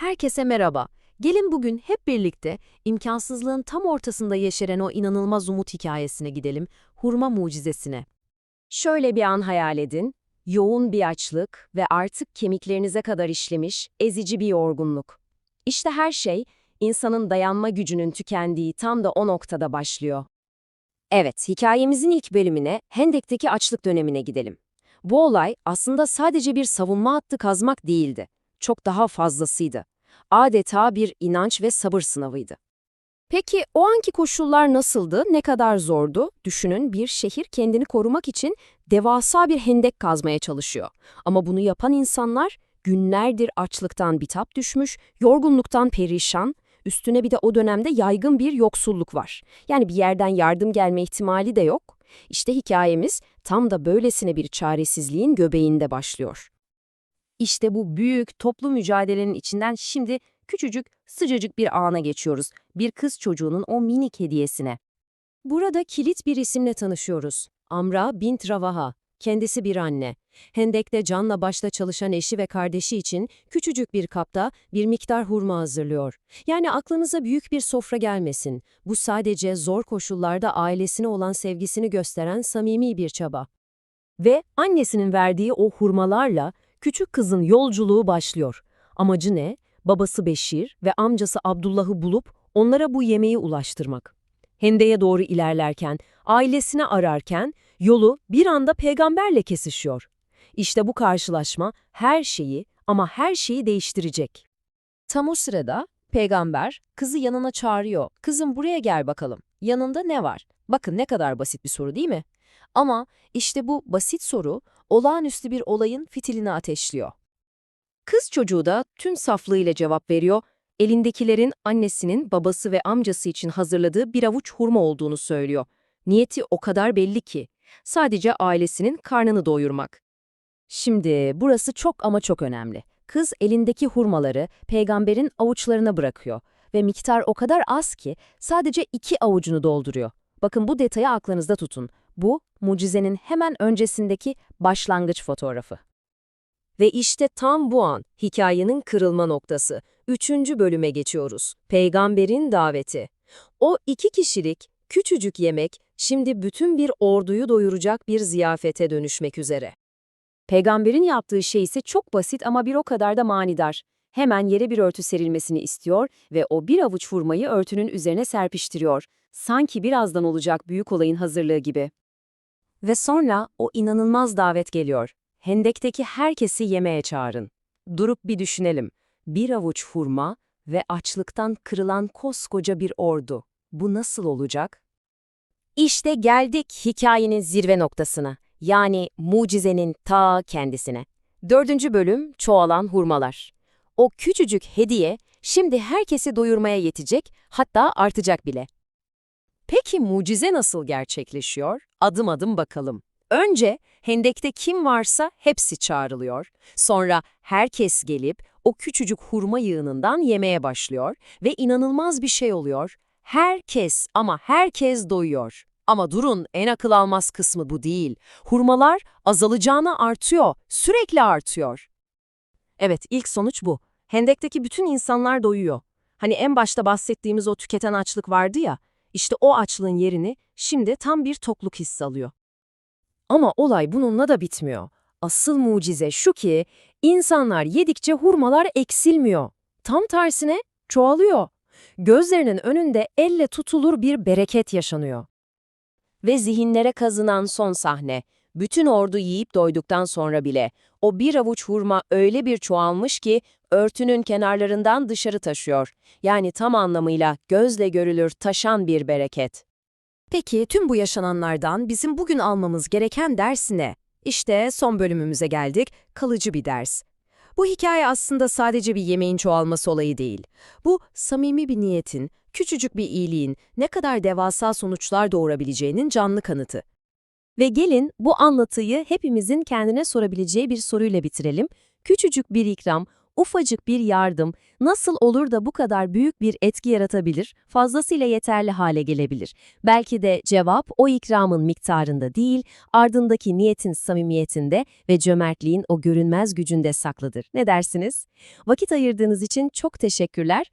Herkese merhaba. Gelin bugün hep birlikte imkansızlığın tam ortasında yeşeren o inanılmaz umut hikayesine gidelim, hurma mucizesine. Şöyle bir an hayal edin. Yoğun bir açlık ve artık kemiklerinize kadar işlemiş, ezici bir yorgunluk. İşte her şey, insanın dayanma gücünün tükendiği tam da o noktada başlıyor. Evet, hikayemizin ilk bölümüne, Hendek'teki açlık dönemine gidelim. Bu olay aslında sadece bir savunma hattı kazmak değildi. Çok daha fazlasıydı. Adeta bir inanç ve sabır sınavıydı. Peki o anki koşullar nasıldı, ne kadar zordu? Düşünün bir şehir kendini korumak için devasa bir hendek kazmaya çalışıyor. Ama bunu yapan insanlar günlerdir açlıktan bitap düşmüş, yorgunluktan perişan, üstüne bir de o dönemde yaygın bir yoksulluk var. Yani bir yerden yardım gelme ihtimali de yok. İşte hikayemiz tam da böylesine bir çaresizliğin göbeğinde başlıyor. İşte bu büyük toplu mücadelenin içinden şimdi küçücük, sıcacık bir ana geçiyoruz. Bir kız çocuğunun o minik hediyesine. Burada kilit bir isimle tanışıyoruz. Amra bint Ravaha. Kendisi bir anne. Hendek'te canla başla çalışan eşi ve kardeşi için küçücük bir kapta bir miktar hurma hazırlıyor. Yani aklınıza büyük bir sofra gelmesin. Bu sadece zor koşullarda ailesine olan sevgisini gösteren samimi bir çaba. Ve annesinin verdiği o hurmalarla küçük kızın yolculuğu başlıyor. Amacı ne? Babası Beşir ve amcası Abdullah'ı bulup onlara bu yemeği ulaştırmak. Hende'ye doğru ilerlerken, ailesini ararken yolu bir anda peygamberle kesişiyor. İşte bu karşılaşma her şeyi ama her şeyi değiştirecek. Tam o sırada peygamber kızı yanına çağırıyor. Kızım buraya gel bakalım. Yanında ne var? Bakın ne kadar basit bir soru değil mi? Ama işte bu basit soru olağanüstü bir olayın fitilini ateşliyor. Kız çocuğu da tüm saflığıyla cevap veriyor, elindekilerin annesinin, babası ve amcası için hazırladığı bir avuç hurma olduğunu söylüyor. Niyeti o kadar belli ki, sadece ailesinin karnını doyurmak. Şimdi burası çok ama çok önemli. Kız elindeki hurmaları peygamberin avuçlarına bırakıyor ve miktar o kadar az ki sadece iki avucunu dolduruyor. Bakın bu detayı aklınızda tutun. Bu, mucizenin hemen öncesindeki başlangıç fotoğrafı. Ve işte tam bu an, hikayenin kırılma noktası. Üçüncü bölüme geçiyoruz. Peygamberin daveti. O iki kişilik, küçücük yemek, şimdi bütün bir orduyu doyuracak bir ziyafete dönüşmek üzere. Peygamberin yaptığı şey ise çok basit ama bir o kadar da manidar. Hemen yere bir örtü serilmesini istiyor ve o bir avuç hurmayı örtünün üzerine serpiştiriyor. Sanki birazdan olacak büyük olayın hazırlığı gibi. Ve sonra o inanılmaz davet geliyor. Hendek'teki herkesi yemeğe çağırın. Durup bir düşünelim. Bir avuç hurma ve açlıktan kırılan koskoca bir ordu. Bu nasıl olacak? İşte geldik hikayenin zirve noktasına. Yani mucizenin ta kendisine. Dördüncü bölüm çoğalan hurmalar. O küçücük hediye şimdi herkesi doyurmaya yetecek, hatta artacak bile. Peki mucize nasıl gerçekleşiyor? Adım adım bakalım. Önce hendekte kim varsa hepsi çağrılıyor. Sonra herkes gelip o küçücük hurma yığınından yemeye başlıyor ve inanılmaz bir şey oluyor. Herkes ama herkes doyuyor. Ama durun en akıl almaz kısmı bu değil. Hurmalar azalacağına artıyor, sürekli artıyor. Evet ilk sonuç bu. Hendekteki bütün insanlar doyuyor. Hani en başta bahsettiğimiz o tüketen açlık vardı ya, işte o açlığın yerini şimdi tam bir tokluk hissi alıyor. Ama olay bununla da bitmiyor. Asıl mucize şu ki, insanlar yedikçe hurmalar eksilmiyor. Tam tersine çoğalıyor. Gözlerinin önünde elle tutulur bir bereket yaşanıyor. Ve zihinlere kazınan son sahne, bütün ordu yiyip doyduktan sonra bile o bir avuç hurma öyle bir çoğalmış ki örtünün kenarlarından dışarı taşıyor. Yani tam anlamıyla gözle görülür taşan bir bereket. Peki tüm bu yaşananlardan bizim bugün almamız gereken ders ne? İşte son bölümümüze geldik, kalıcı bir ders. Bu hikaye aslında sadece bir yemeğin çoğalması olayı değil. Bu samimi bir niyetin, küçücük bir iyiliğin ne kadar devasa sonuçlar doğurabileceğinin canlı kanıtı. Ve gelin bu anlatıyı hepimizin kendine sorabileceği bir soruyla bitirelim. Küçücük bir ikram ufacık bir yardım nasıl olur da bu kadar büyük bir etki yaratabilir, fazlasıyla yeterli hale gelebilir? Belki de cevap o ikramın miktarında değil, ardındaki niyetin samimiyetinde ve cömertliğin o görünmez gücünde saklıdır. Ne dersiniz? Vakit ayırdığınız için çok teşekkürler.